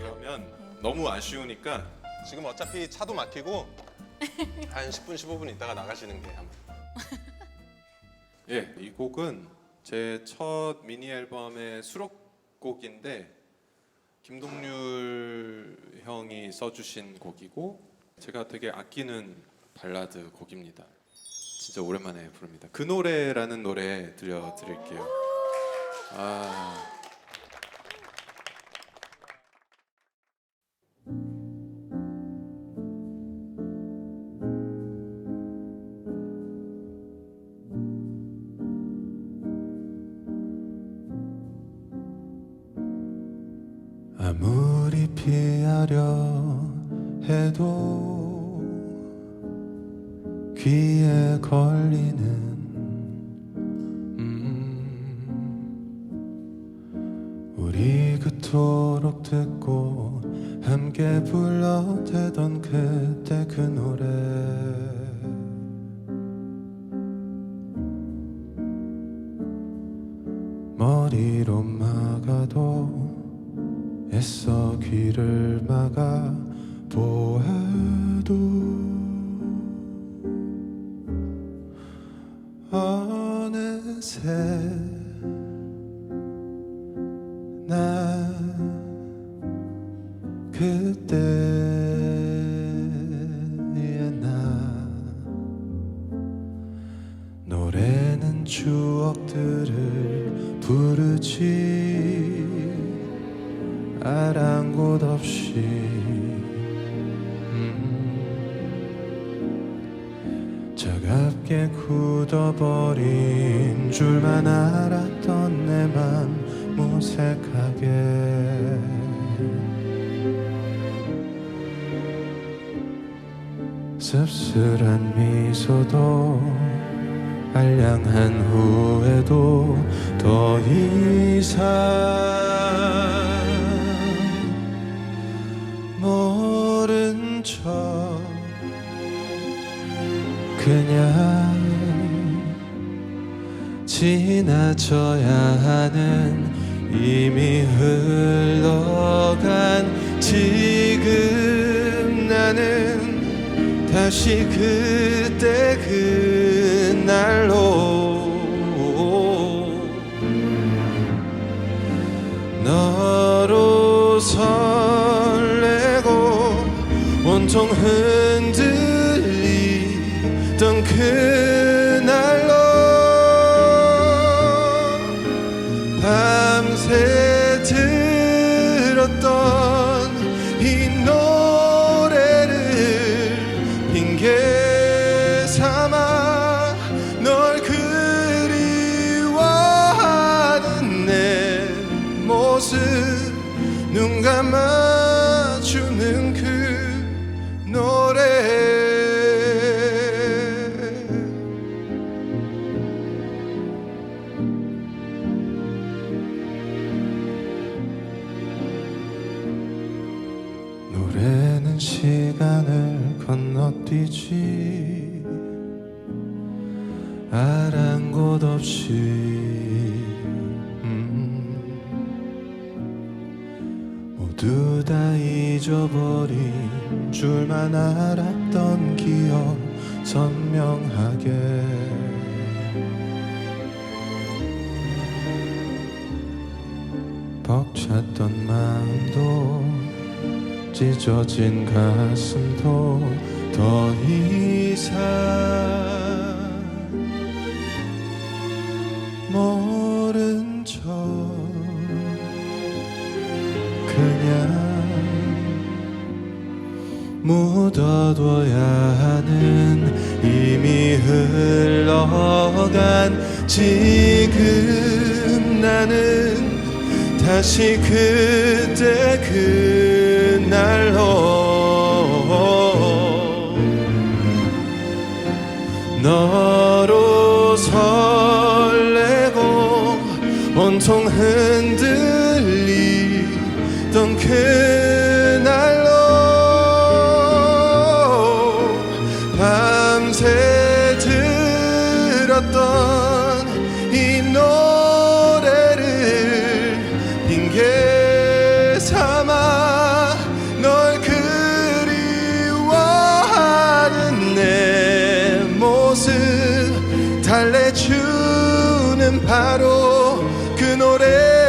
이러면 너무 아쉬우니까 지금 어차피 차도 막히고 한 10분 15분 있다가 나가시는 게 아마. 예, 이 곡은 제 첫 미니 앨범의 수록곡인데 김동률 형이 써주신 곡이고 제가 되게 아끼는 발라드 곡입니다. 진짜 오랜만에 부릅니다. 그 노래라는 노래 들려드릴게요. 아. 하려 해도 귀에 걸리는 음, 우리 그토록 듣고 함께 불러대던 그때 그 노래. 머리로 막아도 애써 귀를 막아 보아도 어느새 나 그때의 나 노래는 추억들을 부르지 아랑곳 없이. 음, 차갑게 굳어버린 줄만 알았던 내 맘 무색하게. 씁쓸한 미소도 알량한 후에도 더 이상 그냥 지나쳐야 하는 이미 흘러간 지금 나는 다시 그때 그날로 이 노래를 핑계 삼아 널 그리워하는 내 모습 눈 감아주는 그 노래 시간을 건너뛰지. 아랑곳 없이. 음, 모두 다 잊어버린 줄만 알았던 기억 선명하게. 벅찼던 마음도 찢어진 가슴도 더 이상 모른 척 그냥 묻어둬야 하는 이미 흘러간 지금 나는 다시 그때 그 날로 너로 설레고 온통 흔들리던 그날로 밤새 들었던 달래주는 바로 그 노래.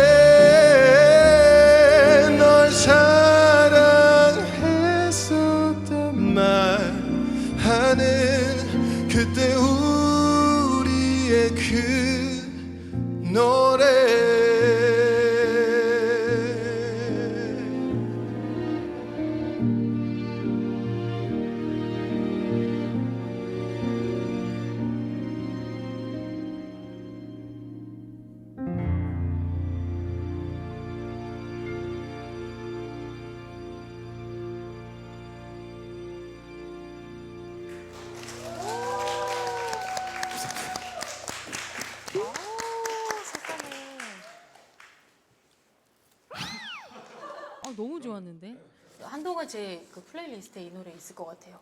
너무 좋았는데. 한동안 제 그 플레이리스트에 이 노래 있을 것 같아요.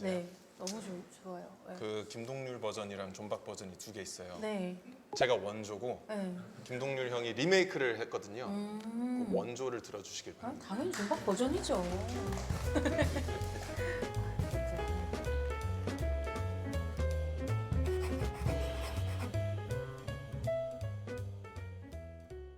네, 너무 좋, 좋아요. 네. 그 김동률 버전이랑 존박 버전이 두 개 있어요. 네. 제가 원조고 네. 김동률 형이 리메이크를 했거든요. 음. 그 원조를 들어주시길 아, 바랍니다. 당연히 존박 버전이죠.